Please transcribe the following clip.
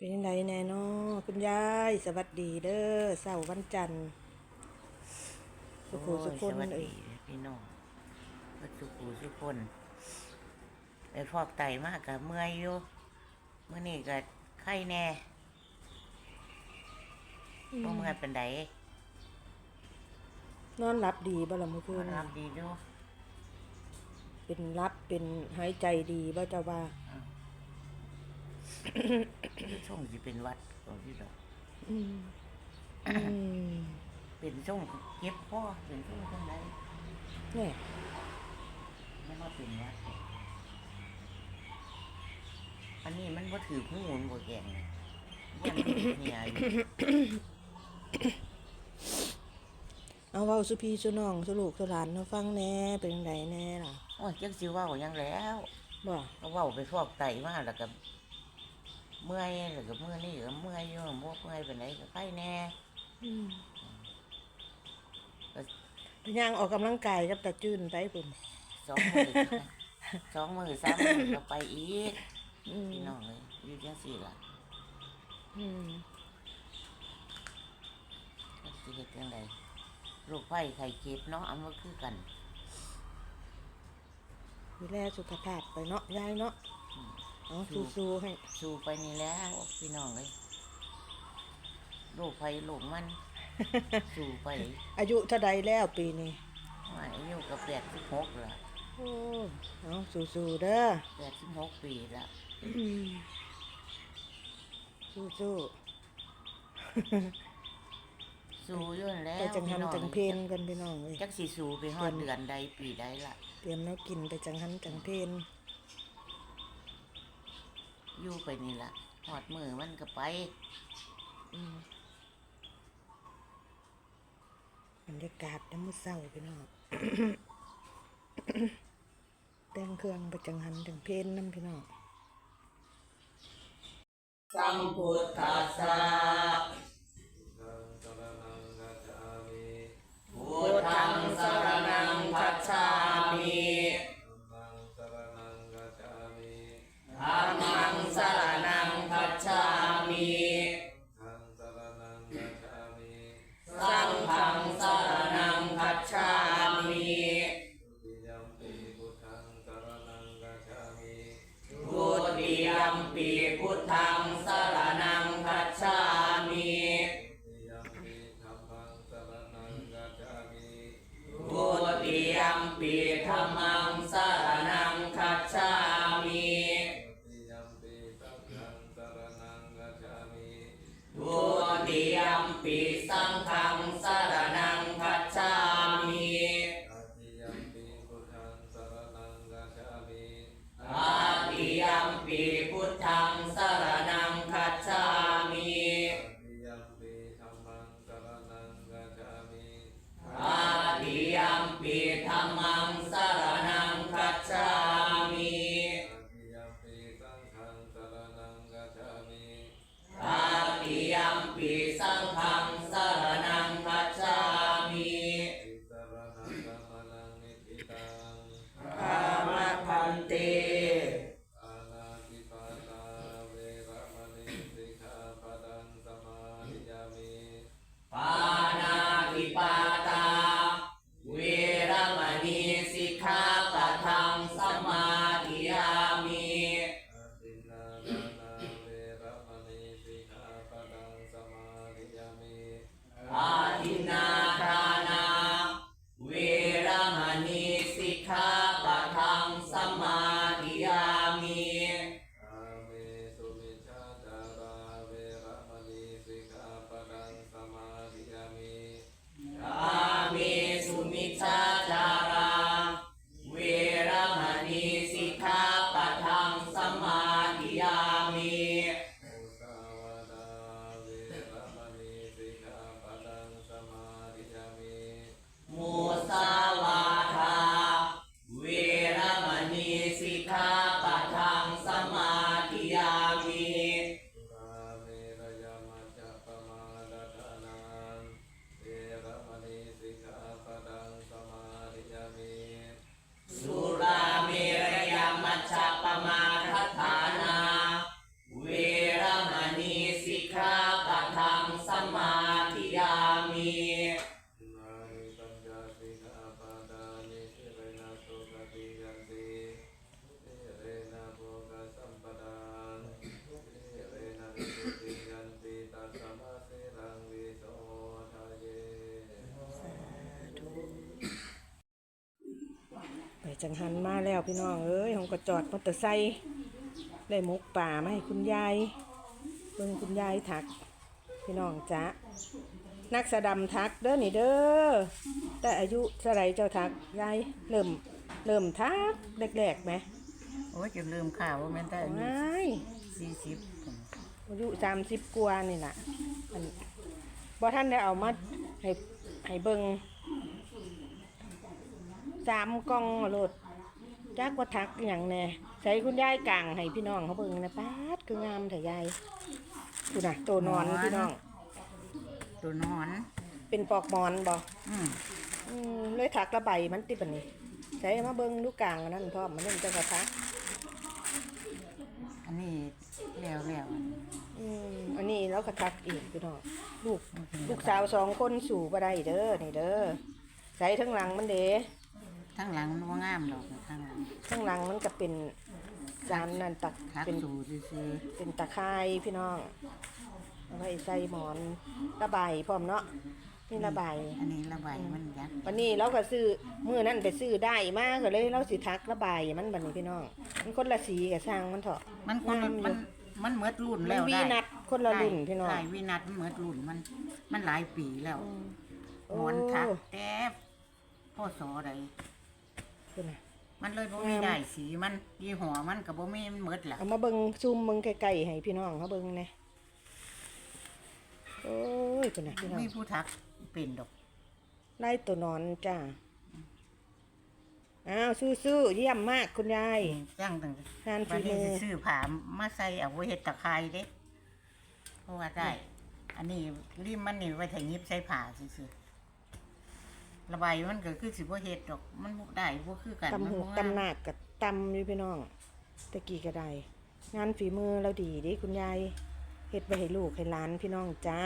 เป็นยังไงแน่เนอคุณยายสวัสดีเด้อเสาร์วันจันทร์สุขูสุขคนโอ้ยสวัสเอ้ดียพี่น้องวัดสุขูสุขคนไปฟอกไตมากกับเมื่อยอยู่เมื่อนี้ก็ไข้แน่บ่เมื่อยเป็นไดนอนหลับดีบ่ละเมื่อคืนรับดีอยู่เป็นรับเป็นหายใจดีบ่เจ้าว่า ช่วงสิเป็นหวัดของพี่ดอกอืมอืมเป็นช่วงเจ็บคอเป็นช่วงจังไดเนี่ยไม่ว่าเป็นหวัดอันนี้มันบ่ถือหูมันบ่แกงเลยยันมันเนี่ยอยู่เอาเว้าสุพี่สุน้องสุลูกสุหลานเฮาฟังแหน่เป็นจังไดแน่ล่ะโอ้ยจักสิเว้าหยังแล้วบ่ก็เว้าไปฟอกไตมาแล้วก็ เมื่อยแล้วก็เมื่อยนี่ก็เมื่อยอยู่บ่เมื่อยไปไหนใดก็ไข้แน่อืมไปย่างออกกำลังกายกับตาจื้นไปพุ่นสองมือสองมือสามมือก็ไปอีกอืมพี่น้องเลยอยู่จังสี่ล่ะอืมจักสิเฮ็ดจังไดโรคไข้ไข้เจ็บเนาะอันว่าคือกัน ดูแลสุขภาพไปเนาะยายเนาะ เอาสู้ๆให้สู้ไปนี่แล้วพี่น้องเลยโรคภัยโรคมัน สู้ไปอายุเท่าใดแล้วปีนี้ว่าอายุก็แปดสิบหกละโอ้เอาสู้ๆเด้อแปดสิบหกปีละอืมสู้สู้อยู่นั่นแหล้ๆวไปจังพี่น้อทำจังเพนกันพี่น้องเลยจักสิสู้ไปฮอดเดือนใดปีใดล่ะเตรียมแน้กินไปจังหันจังเพน อยู่ไปนี่ล่ะหอดมือมันก็ไปอืมบรรยากาศน้ำมือเศร้าพี่น้องแต่งเครื่องไปจังหันจังเพนน้ำพี่น้องสัมพุทธัสสะพุทธังส พุทธังสรณังคัจฉามิพุทธิยัมปี สังฆังสร จังหันมาแล้วพี่น้องเอ้ยผมก็จอดมอเตอร์ไซค์ได้หมกป่ามาให้คุณยายเบิ่งคุณยายทัก พี่น้องจ๊ะนักสะดำทักเด้อนี่เด้อแต่อายุเท่าไหรเจ้าทักยายเริ่มเริ่มทักแรกๆไหมโอ้ยจะลืมข่าวว่าแม่นแต่อายุไม่สี่สิบอายุสามสิบกว่านี่น่ะอันบ่ท่านได้เอามาให้ให้เบิง สามกล่องโหลดจักว่าทักอหย่างแน่ใช้คุณยายกลางให้พี่น้องเขาเบิงนะป้าดคืองามเถอะยายคุณน่ะตัวนอน พี่น้อง ตัวนอน เป็นปอกหมอนบ่อืมอืมเลยถักระใบมันติดปานนี้ใช้มาเบิงลูกกลางอันนั้นพร้อมมันเล่นจังกระทักอันนี้แล้วแล้วอืมอันนี้แล้วก็ทักอีกพี่น้องลูก ลูกสาวสองคนสู่บ่ได้เด้อนี่เด้อใส่ทั้งหลังมันเด้ ทั้งหลังมันว่างามดอกทั้งหลังทั้งหลังมันก็เป็นจานนั่นตักทักเป็นสู่ซื้อเป็นตะไคร้พี่น้องเอาไว้ใส่หมอนระบายพร้อมเนาะนี่ระบาย ๆอันนี้ระบายมันยักษ์วันนี้เราก็ซื้อมื้อนั้นไปซื้อได้มากก็เลยเราสิทักระบายมันบัดนี้พี่น้อง มันคนละสีกับสร้างมันเถอะ มันคนงามอยู่ มันมันเหมือดรุ่นมัแล้นววีได้นัดคนละรุ่นพี่น้องใช่วีนัดมันเหมือดรุ่นมัน มันหลายปีแล้วโอ้หมอนทักแต่พ่อสอใด คุณน่ะมันเลยบ่มีได้สีมันยี่ห้อมันกับบ่มีมันเหมือดแหละเอามาเบิ่งซูมเบิ่งไกลๆให้พี่น้องเขาเบิ่งแหน่โอ้ยคุณน่ะพี่น้องมีผู้ทักเป็นดอกไล่ตัวนอนจ้าอ้าวสู้ๆเยี่ยมมากคุณยาย จ้างตั้งทานวัฝีนนี้มือสิซื้อผ้ามาใส่เอาไว้เฮ็ดตะไคร้เด้เพราะว่าได้ อันนี้ริมมันนี่ไว้ถ่ยิบใส่ผ้าซื่อๆ ระบายมันก็คือสิบ่เฮ็ดดอก มันบ่ได้บ่คือกันตำมันหูบ่งามตำหนักกับตำอยู่พี่น้องตะกี้ก็ได้งานฝีมือเราดีเดิคุณยายเฮ็ดไปให้ลูกให้หลานพี่น้องจ้า